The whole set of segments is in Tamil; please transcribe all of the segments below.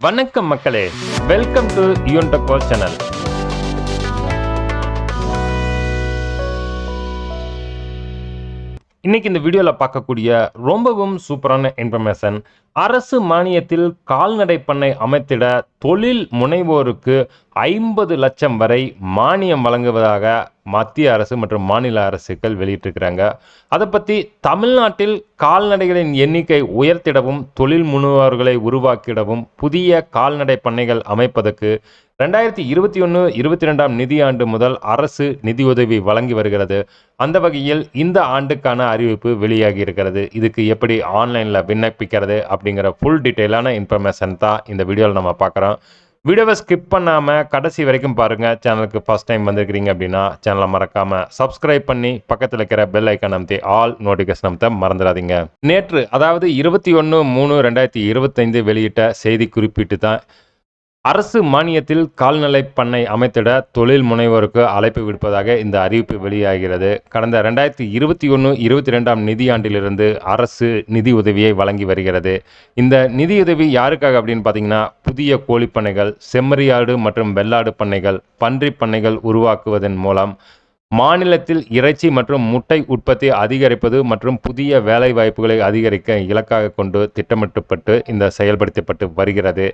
வணக்கம் மக்களே. வெல்கம் டு யூன்டகோ சேனல் இன்னைக்கு இந்த வீடியோவில் பார்க்கக்கூடிய ரொம்பவும் சூப்பரான இன்ஃபர்மேஷன் அரசு மானியத்தில் கால்நடை பண்ணை அமைத்திட தொழில் முனைவோருக்கு ஐம்பது லட்சம் வரை மானியம் வழங்குவதாக மத்திய அரசு மற்றும் மாநில அரசுகள் வெளியிட்டிருக்கிறாங்க. அதை பற்றி தமிழ்நாட்டில் கால்நடைகளின் எண்ணிக்கை உயர்த்திடவும் தொழில் முனைவோர்களை உருவாக்கிடவும் புதிய கால்நடை பண்ணைகள் அமைப்பதற்கு ரெண்டாயிரத்தி இருபத்தி ஒன்று இருபத்தி ரெண்டாம் நிதியாண்டு முதல் அரசு நிதியுதவி வழங்கி வருகிறது. அந்த வகையில் இந்த ஆண்டுக்கான அறிவிப்பு வெளியாகி இருக்கிறது. இதுக்கு எப்படி ஆன்லைனில் விண்ணப்பிக்கிறது அப்படி அப்படிங்கிற ஃபுல் டீட்டெயிலான இன்ஃபர்மேஷன் தான் இந்த வீடியோவில் நம்ம பார்க்குறோம். வீடியோவை ஸ்கிப் பண்ணாமல் கடைசி வரைக்கும் பாருங்கள் சேனலுக்கு ஃபஸ்ட் டைம் வந்திருக்கிறீங்க அப்படின்னா சேனலை மறக்காமல் சப்ஸ்கிரைப் பண்ணி பக்கத்தில் இருக்கிற பெல் ஐக்கான் அமைத்தி ஆல் நோட்டிஃபிகேஷன் அமைத்த மறந்துடாதீங்க. நேற்று அதாவது இருபத்தி ஒன்று மூணு ரெண்டாயிரத்தி இருபத்தைந்து வெளியிட்ட செய்தி குறிப்பிட்டு தான் அரசு மானியத்தில் கால்நடை பண்ணை அமைத்திட தொழில் முனைவோருக்கு அழைப்பு விடுப்பதாக இந்த அறிவிப்பு வெளியாகிறது. கடந்த ரெண்டாயிரத்தி இருபத்தி ஒன்று இருபத்தி ரெண்டாம் நிதியாண்டிலிருந்து அரசு நிதி உதவியை வழங்கி வருகிறது. இந்த நிதியுதவி யாருக்காக அப்படின்னு பார்த்தீங்கன்னா புதிய கோழிப்பண்ணைகள் செம்மறியாடு மற்றும் வெள்ளாடு பண்ணைகள் பன்றி பண்ணைகள் உருவாக்குவதன் மூலம் மாநிலத்தில் இறைச்சி மற்றும் முட்டை உற்பத்தி அதிகரிப்பது மற்றும் புதிய வேலை வாய்ப்புகளை அதிகரிக்க இலக்காக கொண்டு திட்டமிட்டப்பட்டு இந்த செயல்படுத்தப்பட்டு வருகிறது.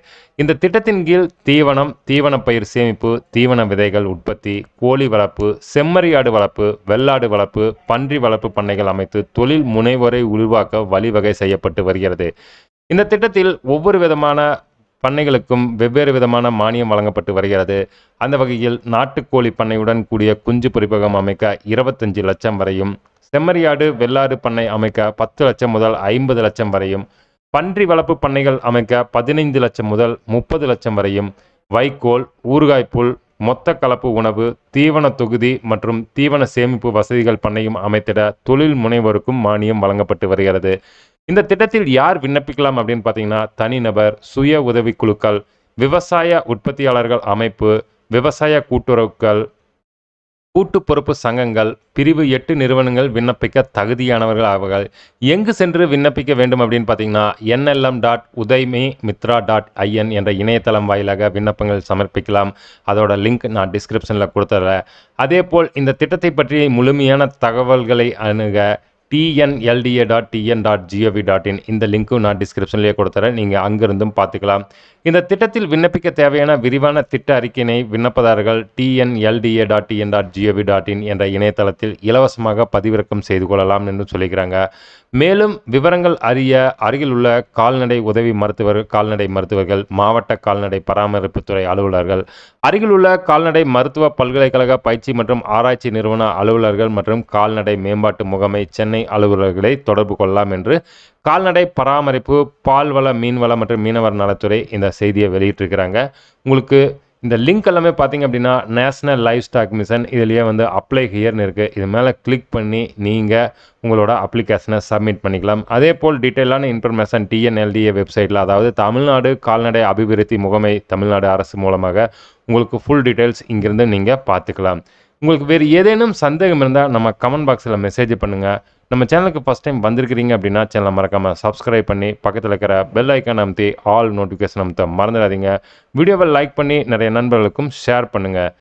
இந்த திட்டத்தின் கீழ் தீவனம் தீவன பயிர் சேமிப்பு தீவன விதைகள் உற்பத்தி கோழி வளர்ப்பு செம்மறியாடு வளர்ப்பு வெள்ளாடு வளர்ப்பு பன்றி வளர்ப்பு பண்ணைகள் அமைத்து தொழில் முனைவோரை உருவாக்க வழிவகை செய்யப்பட்டு வருகிறது. இந்த திட்டத்தில் ஒவ்வொரு விதமான பண்ணைகளுக்கும் வெவ்வேறு விதமான மானியம் வழங்கப்பட்டு வருகிறது. அந்த வகையில் நாட்டுக்கோழி பண்ணையுடன் கூடிய குஞ்சு பொறிப்பகம் அமைக்க இருபத்தஞ்சு லட்சம் வரையும் செம்மறியாடு வெள்ளாடு பண்ணை அமைக்க பத்து லட்சம் முதல் ஐம்பது லட்சம் வரையும் பன்றி வளர்ப்பு பண்ணைகள் அமைக்க பதினைந்து லட்சம் முதல் முப்பது லட்சம் வரையும் வைக்கோல் ஊறுகாய் புல் மொத்த கலப்பு உணவு தீவன தொகுதி மற்றும் தீவன சேமிப்பு வசதிகள் பண்ணையும் அமைத்திட தொழில் முனைவோருக்கும் மானியம் வழங்கப்பட்டு வருகிறது. இந்த திட்டத்தில் யார் விண்ணப்பிக்கலாம் அப்படின்னு பார்த்தீங்கன்னா தனிநபர் சுய உதவிக்குழுக்கள் விவசாய உற்பத்தியாளர்கள் அமைப்பு விவசாய கூட்டுறவுகள் கூட்டு பொறுப்பு சங்கங்கள் பிரிவு எட்டு நிறுவனங்கள் விண்ணப்பிக்க தகுதியானவர்கள் ஆவார்கள். எங்கு சென்று விண்ணப்பிக்க வேண்டும் அப்படின்னு பார்த்தீங்கன்னா NLM dot Udyami Mitra dot IN என்ற இணையதளம் வாயிலாக விண்ணப்பங்கள் சமர்ப்பிக்கலாம். அதோட லிங்க் நான் டிஸ்கிரிப்ஷனில் கொடுத்துட்றேன் அதே போல் இந்த திட்டத்தை பற்றி முழுமையான தகவல்களை அணுக TNLDA dot TN dot GOV dot in இந்த லிங்க்கும் நான் டிஸ்கிரிப்ஷன்லேயே கொடுத்துறேன். நீங்கள் அங்கிருந்தும் பார்த்துக்கலாம். இந்த திட்டத்தில் விண்ணப்பிக்க தேவையான விரிவான திட்ட அறிக்கையினை விண்ணப்பதாரர்கள் TNLDA dot TN dot GOV dot in என்ற இணையதளத்தில் இலவசமாக பதிவிறக்கம் செய்து கொள்ளலாம் என்று சொல்லிக்கிறாங்க. மேலும் விவரங்கள் அறிய அருகில் உள்ள கால்நடை உதவி மருத்துவர் கால்நடை மருத்துவர்கள் மாவட்ட கால்நடை பராமரிப்புத்துறை அலுவலர்கள் அருகிலுள்ள கால்நடை மருத்துவ பல்கலைக்கழக பயிற்சி மற்றும் ஆராய்ச்சி நிறுவன அலுவலர்கள் மற்றும் கால்நடை மேம்பாட்டு முகமை சென்னை அலுவலர்களை தொடர்பு கொள்ளலாம் என்று கால்நடை பராமரிப்பு பால்வள மீன்வள மற்றும் மீனவர் நலத்துறை இந்த செய்தியை வெளியிட்டிருக்கிறாங்க. உங்களுக்கு இந்த லிங்க் எல்லாமே பார்த்தீங்க அப்படின்னா நேஷ்னல் லைஃப் ஸ்டாக் மிஷன் இதுலேயே வந்து அப்ளை ஹியர்னு இருக்குது இது மேலே கிளிக் பண்ணி நீங்கள் உங்களோட அப்ளிகேஷனை சப்மிட் பண்ணிக்கலாம். அதே போல் டீட்டெயிலான இன்ஃபர்மேஷன் டிஎன்எல்டிஏ வெப்சைட்டில் அதாவது தமிழ்நாடு கால்நடை அபிவிருத்தி முகமை தமிழ்நாடு அரசு மூலமாக உங்களுக்கு ஃபுல் டீட்டெயில்ஸ் இங்கேருந்து நீங்கள் பார்த்துக்கலாம். உங்களுக்கு வேறு ஏதேனும் சந்தேகம் இருந்தால் நம்ம கமெண்ட் பாக்ஸில் மெசேஜ் பண்ணுங்கள் நம்ம சேனலுக்கு ஃபஸ்ட் டைம் வந்திருக்கிறீங்க அப்படின்னா சேனலை மறக்காமல் சப்ஸ்கிரைப் பண்ணி பக்கத்தில் இருக்கிற பெல் ஐக்கான் அமுத்தி ஆல் நோட்டிஃபிகேஷன் அமுத்த மறந்துடாதீங்க. வீடியோவை லைக் பண்ணி நிறைய நண்பர்களுக்கும் ஷேர் பண்ணுங்கள்